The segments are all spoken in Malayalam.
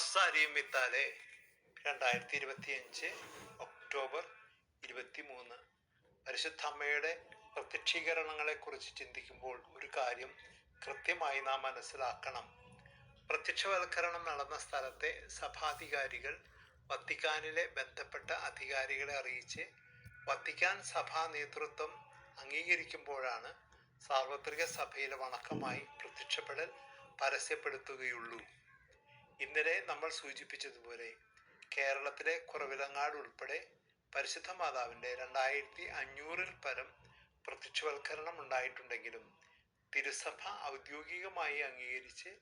അരിയും വിത്താലെ രണ്ടായിരത്തി ഇരുപത്തി അഞ്ച് ഒക്ടോബർ ഇരുപത്തി മൂന്ന് പരിശുദ്ധ അമ്മയുടെ പ്രത്യക്ഷീകരണങ്ങളെ കുറിച്ച് ചിന്തിക്കുമ്പോൾ ഒരു കാര്യം കൃത്യമായി നാം മനസ്സിലാക്കണം. പ്രത്യക്ഷവൽക്കരണം നടന്ന സ്ഥലത്തെ സഭാധികാരികൾ വത്തിക്കാനിലെ ബന്ധപ്പെട്ട അധികാരികളെ അറിയിച്ച് വത്തിക്കാൻ സഭാ നേതൃത്വം അംഗീകരിക്കുമ്പോഴാണ് സാർവത്രിക സഭയിലെ വണക്കമായി പ്രത്യക്ഷപ്പെടൽ പരസ്യപ്പെടുത്തുകയുള്ളൂ. ഇന്നലെ നമ്മൾ സൂചിപ്പിച്ചതുപോലെ കേരളത്തിലെ കുറവിലങ്ങാട് ഉൾപ്പെടെ പരിശുദ്ധ മാതാവിന്റെ രണ്ടായിരത്തി അഞ്ഞൂറിൽ പരം പ്രത്യക്ഷവൽക്കരണം ഉണ്ടായിട്ടുണ്ടെങ്കിലും തിരുസഭ ഔദ്യോഗികമായി അംഗീകരിച്ച്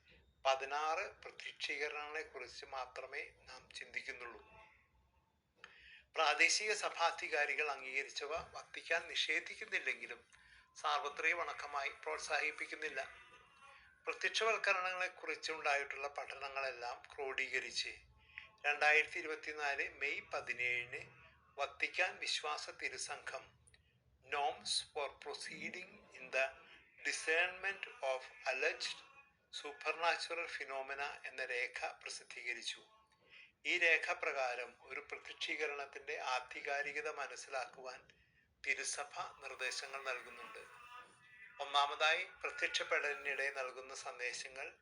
പതിനാറ് പ്രത്യക്ഷീകരണങ്ങളെ കുറിച്ച് മാത്രമേ നാം ചിന്തിക്കുന്നുള്ളൂ. പ്രാദേശിക സഭാധികാരികൾ അംഗീകരിച്ചവ വത്തിക്കാൻ നിഷേധിക്കുന്നില്ലെങ്കിലും സാർവത്രിക വണക്കമായി പ്രോത്സാഹിപ്പിക്കുന്നില്ല. പ്രത്യക്ഷവൽക്കരണങ്ങളെ കുറിച്ചുണ്ടായിട്ടുള്ള പഠനങ്ങളെല്ലാം ക്രോഡീകരിച്ച് രണ്ടായിരത്തി ഇരുപത്തിനാല് മെയ് പതിനേഴിന് വത്തിക്കാൻ വിശ്വാസ തിരുസംഘം norms for proceeding in the discernment of alleged supernatural phenomena എന്ന രേഖ പ്രസിദ്ധീകരിച്ചു. ഈ രേഖ പ്രകാരം ഒരു പ്രത്യക്ഷീകരണത്തിന്റെ ആധികാരികത മനസ്സിലാക്കുവാൻ തിരുസഭ നിർദ്ദേശങ്ങൾ നൽകുന്നുണ്ട്. ഒന്നാമതായി പ്രത്യക്ഷപ്പെടലിനിടെ നൽകുന്ന സന്ദേശങ്ങൾ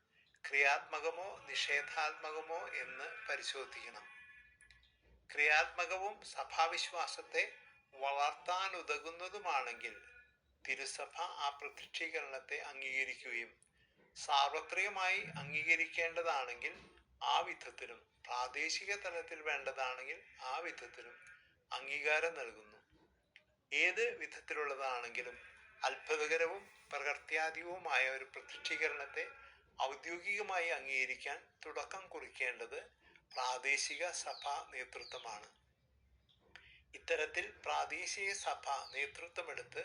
ക്രിയാത്മകമോ നിഷേധാത്മകമോ എന്ന് പരിശോധിക്കണം. ക്രിയാത്മകവും സഭാവിശ്വാസത്തെ വളർത്താനുതകുന്നതുമാണെങ്കിൽ തിരുസഭ ആ പ്രത്യക്ഷീകരണത്തെ അംഗീകരിക്കുകയും സാർവത്രികമായി അംഗീകരിക്കേണ്ടതാണെങ്കിൽ ആ വിധത്തിലും പ്രാദേശിക തലത്തിൽ വേണ്ടതാണെങ്കിൽ ആ വിധത്തിലും അംഗീകാരം നൽകുന്നു. ഏത് വിധത്തിലുള്ളതാണെങ്കിലും അത്ഭുതകരവും പ്രകൃത്യാധികവുമായ ഒരു പ്രതിഷ്ഠീകരണത്തെ ഔദ്യോഗികമായി അംഗീകരിക്കാൻ തുടക്കം കുറിക്കേണ്ടത് പ്രാദേശിക സഭാ നേതൃത്വമാണ്. ഇത്തരത്തിൽ പ്രാദേശിക സഭ നേതൃത്വമെടുത്ത്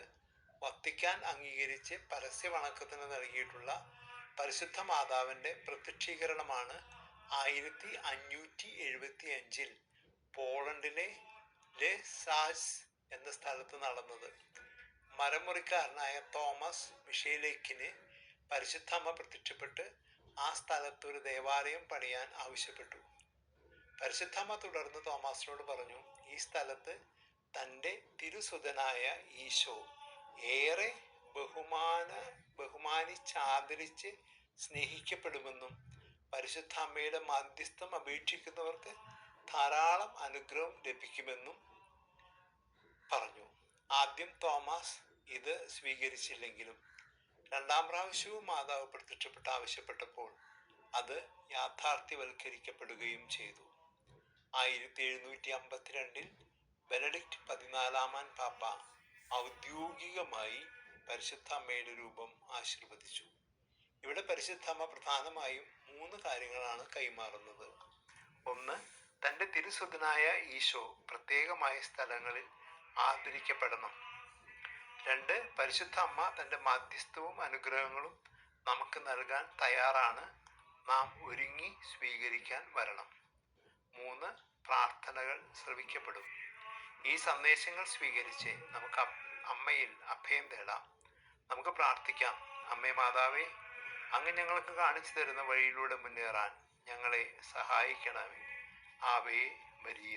വത്തിക്കാൻ അംഗീകരിച്ച് പരസ്യ വണക്കത്തിന് നൽകിയിട്ടുള്ള പരിശുദ്ധ മാതാവിന്റെ പ്രത്യക്ഷീകരണമാണ് ആയിരത്തി അഞ്ഞൂറ്റി എഴുപത്തി അഞ്ചിൽ പോളണ്ടിലെ ലെസാസ് എന്ന സ്ഥലത്ത് നടന്നത്. മരമുറിക്കാരനായ തോമസ് മിഷേലേക്കിന് പരിശുദ്ധമ്മ പ്രത്യക്ഷപ്പെട്ട് ആ സ്ഥലത്ത് ഒരു ദേവാലയം പണിയാൻ ആവശ്യപ്പെട്ടു. പരിശുദ്ധമ്മ തുടർന്ന് തോമസിനോട് പറഞ്ഞു ഈ സ്ഥലത്ത് തന്റെ തിരുസുതനായ ഈശോ ഏറെ ബഹുമാന ബഹുമാനിച്ചാദരിച്ച് സ്നേഹിക്കപ്പെടുമെന്നും പരിശുദ്ധ അമ്മയുടെ മധ്യസ്ഥം അപേക്ഷിക്കുന്നവർക്ക് ധാരാളം അനുഗ്രഹം ലഭിക്കുമെന്നും പറഞ്ഞു. ആദ്യം തോമസ് ഇത് സ്വീകരിച്ചില്ലെങ്കിലും രണ്ടാം പ്രാവശ്യവും മാതാവ് പ്രത്യക്ഷപ്പെട്ട് ആവശ്യപ്പെട്ടപ്പോൾ അത് യാഥാർത്ഥ്യവൽക്കരിക്കപ്പെടുകയും ചെയ്തു. ആയിരത്തി എഴുന്നൂറ്റി അമ്പത്തിരണ്ടിൽ ബെനഡിക്റ്റ് പതിനാലാമാൻ പാപ്പ ഔദ്യോഗികമായി പരിശുദ്ധ അമ്മയുടെ രൂപം ആശീർവദിച്ചു. ഇവിടെ പരിശുദ്ധ അമ്മ പ്രധാനമായും മൂന്ന് കാര്യങ്ങളാണ് കൈമാറുന്നത്. ഒന്ന് തന്റെ തിരുസ്വതനായ ഈശോ പ്രത്യേകമായ സ്ഥലങ്ങളിൽ ആദരിക്കപ്പെടണം രണ്ട് പരിശുദ്ധ അമ്മ തന്റെ മാധ്യസ്ഥവും അനുഗ്രഹങ്ങളും നമുക്ക് നൽകാൻ തയ്യാറാണ്. നാം ഒരുങ്ങി സ്വീകരിക്കാൻ വരണം. മൂന്ന് പ്രാർത്ഥനകൾ ശ്രവിക്കപ്പെടും. ഈ സന്ദേശങ്ങൾ സ്വീകരിച്ച് നമുക്ക് അമ്മയിൽ അഭയം തേടാം. നമുക്ക് പ്രാർത്ഥിക്കാം. അമ്മേ മാതാവേ അങ്ങ് ഞങ്ങൾക്ക് കാണിച്ചു തരുന്ന വഴിയിലൂടെ മുന്നേറാൻ ഞങ്ങളെ സഹായിക്കണമേ. Ave Maria.